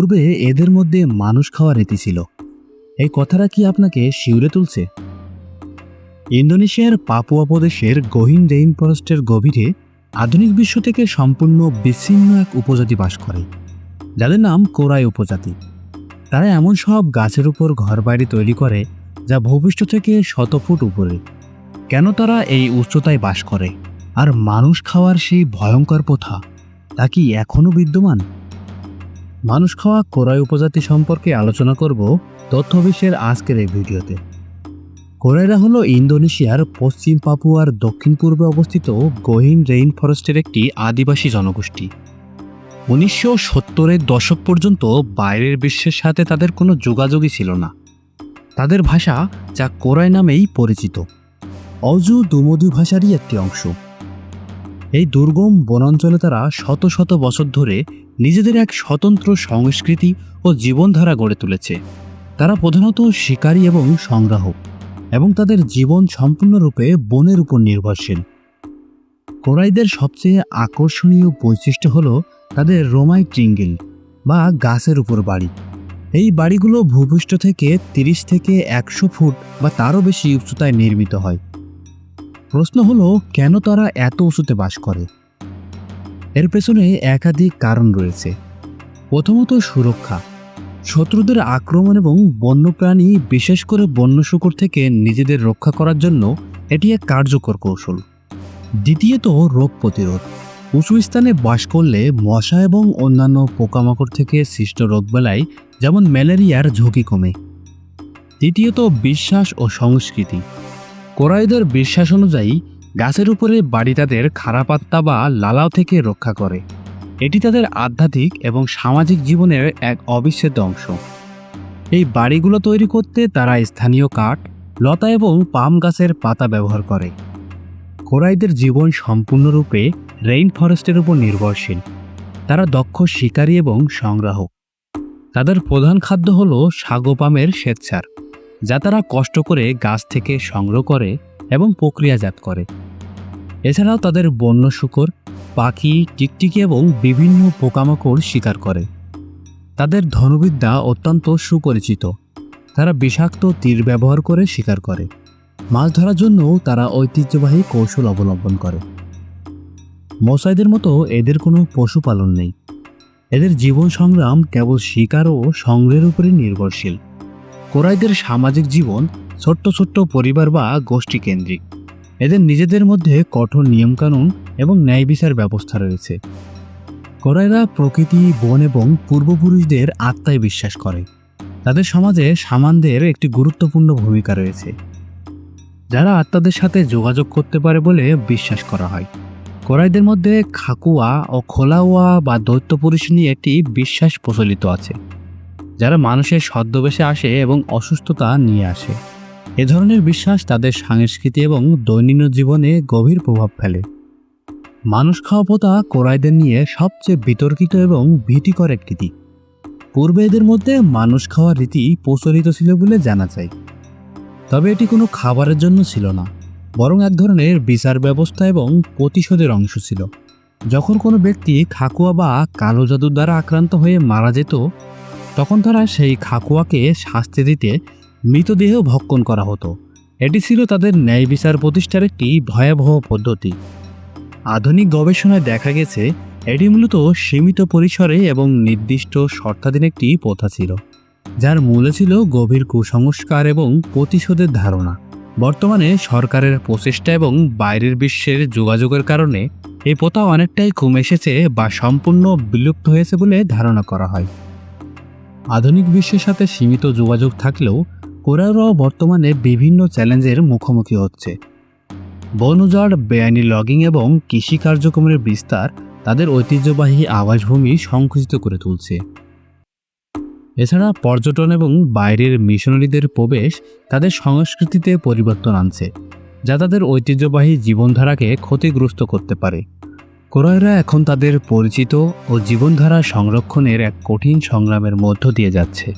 পূর্বে এদের মধ্যে মানুষ খাওয়ার রীতি ছিল। এই কথাটা কি আপনাকে শিউরে তুলছে? ইন্দোনেশিয়ার পাপুয়া প্রদেশের গহীন রেইন ফরেস্টের গভীরে আধুনিক বিশ্ব থেকে সম্পূর্ণ বিচ্ছিন্ন এক উপজাতি বাস করে, যাদের নাম কোরাই উপজাতি। তারা এমন সব গাছের উপর ঘরবাড়ি তৈরি করে, যা ভূপৃষ্ঠ থেকে শত ফুট উপরে। কেন তারা এই উচ্চতায় বাস করে? আর মানুষ খাওয়ার সেই ভয়ঙ্কর প্রথা, তা কি এখনও বিদ্যমান? মানুষ খাওয়া কোরাই উপজাতি সম্পর্কে আলোচনা করব তথ্য বিশ্বের আজকের এই ভিডিওতে। কোরাইরা হলো ইন্দোনেশিয়ার পশ্চিম পাপুয়ার দক্ষিণ পূর্বে অবস্থিত গহীন রেইন ফরেস্টের একটি আদিবাসী জনগোষ্ঠী। উনিশশো সত্তরের দশক পর্যন্ত বাইরের বিশ্বের সাথে তাদের কোনো যোগাযোগই ছিল না। তাদের ভাষা যা কোরাই নামেই পরিচিত। অজু দুমদু ভাষারই একটি অংশ। এই দুর্গম বনাঞ্চলে তারা শত শত বছর ধরে নিজেদের এক স্বতন্ত্র সংস্কৃতি ও জীবনধারা গড়ে তুলেছে। তারা প্রধানত শিকারী এবং সংগ্রাহক এবং তাদের জীবন সম্পূর্ণরূপে বনের উপর নির্ভরশীল। কোরাইদের সবচেয়ে আকর্ষণীয় বৈশিষ্ট্য হল তাদের রোমাই ট্রিঙ্গেল বা গাছের উপর বাড়ি। এই বাড়িগুলো ভূপৃষ্ঠ থেকে তিরিশ থেকে একশো ফুট বা তারও বেশি উচ্চতায় নির্মিত হয়। প্রশ্ন হলো, কেন তারা এত উঁচুতে বাস করে? এর পেছনে একাধিক কারণ রয়েছে। প্রথমত সুরক্ষা। শত্রুদের আক্রমণ এবং বন্যপ্রাণী, বিশেষ করে বন্য শুকর থেকে নিজেদের রক্ষা করার জন্য এটি এক কার্যকর কৌশল। দ্বিতীয়ত, রোগ প্রতিরোধ। উঁচু স্থানে বাস করলে মশা এবং অন্যান্য পোকামাকড় থেকে সৃষ্ট রোগবেলায় যেমন ম্যালেরিয়ার ঝুঁকি কমে। তৃতীয়ত, বিশ্বাস ও সংস্কৃতি। কোরাইদের বিশ্বাস অনুযায়ী গাছের উপরে বাড়ি তাদের খারাপ আত্মা বা লালাও থেকে রক্ষা করে। এটি তাদের আধ্যাত্মিক এবং সামাজিক জীবনের এক অবিচ্ছেদ্য অংশ। এই বাড়িগুলো তৈরি করতে তারা স্থানীয় কাঠ, লতা এবং পাম গাছের পাতা ব্যবহার করে। কোরাইদের জীবন সম্পূর্ণরূপে রেইন ফরেস্টের উপর নির্ভরশীল। তারা দক্ষ শিকারী এবং সংগ্রাহক। তাদের প্রধান খাদ্য হল সাগোপামের স্বেচ্ছার যা তারা কষ্ট করে গাছ থেকে সংগ্রহ করে এবং প্রক্রিয়াজাত করে। এছাড়াও তাদের বন্য শুকর, পাখি, টিকটিকি এবং বিভিন্ন পোকামাকড় শিকার করে। তাদের ধনুবিদ্যা অত্যন্ত সুপরিচিত। তারা বিষাক্ত তীর ব্যবহার করে শিকার করে। মাছ ধরার জন্য তারা ঐতিহ্যবাহী কৌশল অবলম্বন করে। মশাইদের মতো এদের কোনো পশুপালন নেই। এদের জীবন সংগ্রাম কেবল শিকার ও সংগ্রহের উপরই নির্ভরশীল। কোরাইদের সামাজিক জীবন, ছোট্ট ছোট্ট পরিবার বা গোষ্ঠী কেন্দ্রিক এদের নিজেদের মধ্যে কঠোর নিয়মকানুন এবং ন্যায় বিচার ব্যবস্থা রয়েছে। কোরাইরা প্রকৃতি, বন এবং পূর্বপুরুষদের আত্মায় বিশ্বাস করে। তাদের সমাজে সামানদের একটি গুরুত্বপূর্ণ ভূমিকা রয়েছে। যারা আত্মাদের সাথে যোগাযোগ করতে পারে বলে বিশ্বাস করা হয়। কোরাইদের মধ্যে খাকুয়া ও খোলাওয়া বা দৈত্য পুরুষ নিয়ে একটি বিশ্বাস প্রচলিত আছে। যারা মানুষের ছদ্মবেশে আসে এবং অসুস্থতা নিয়ে আসে। এ ধরনের বিশ্বাস তাদের সংস্কৃতি এবং দৈনন্দিন জীবনে গভীর প্রভাব ফেলে। মানুষ খাওয়া প্রথা কোরাইদের নিয়ে সবচেয়ে বিতর্কিত এবং ভীতিকর একটি রীতি পূর্বে এদের মধ্যে মানুষ খাওয়ার রীতি প্রচলিত ছিল বলে জানা যায়। তবে এটি কোনো খাবারের জন্য ছিল না, বরং এক ধরনের বিচার ব্যবস্থা এবং প্রতিশোধের অংশ ছিল। যখন কোনো ব্যক্তি খাকুয়া বা কালো জাদুর দ্বারা আক্রান্ত হয়ে মারা যেত তখন তারা সেই খাকুয়াকে শাস্তি দিতে মৃতদেহ ভক্ষণ করা হতো। এটি ছিল তাদের ন্যায় বিচার প্রতিষ্ঠার একটি ভয়াবহ পদ্ধতি। আধুনিক গবেষণায় দেখা গেছে, এটি মূলত সীমিত পরিসরে এবং নির্দিষ্ট শর্তাধীন একটি প্রথা ছিল, যার মূলে ছিল গভীর কুসংস্কার এবং প্রতিশোধের ধারণা। বর্তমানে সরকারের প্রচেষ্টা এবং বাইরের বিশ্বের যোগাযোগের কারণে এই প্রথা অনেকটাই কমে এসেছে বা সম্পূর্ণ বিলুপ্ত হয়েছে বলে ধারণা করা হয়। আধুনিক বিশ্বের সাথে সীমিত যোগাযোগ থাকলেও কোরাইরাও বর্তমানে বিভিন্ন চ্যালেঞ্জের মুখোমুখি হচ্ছে। বন উজাড় বেআইনি লগিং এবং কৃষি কার্যক্রমের বিস্তার তাদের ঐতিহ্যবাহী আবাসভূমি সংকুচিত করে তুলছে। এছাড়া পর্যটন এবং বাইরের মিশনারিদের প্রবেশ তাদের সংস্কৃতিতে পরিবর্তন আনছে, যা তাদের ঐতিহ্যবাহী জীবনধারাকে ক্ষতিগ্রস্ত করতে পারে। কোরাইরা এখন তাদের পরিচিত ও জীবনধারা সংরক্ষণের এক কঠিন সংগ্রামের মধ্য দিয়ে যাচ্ছে।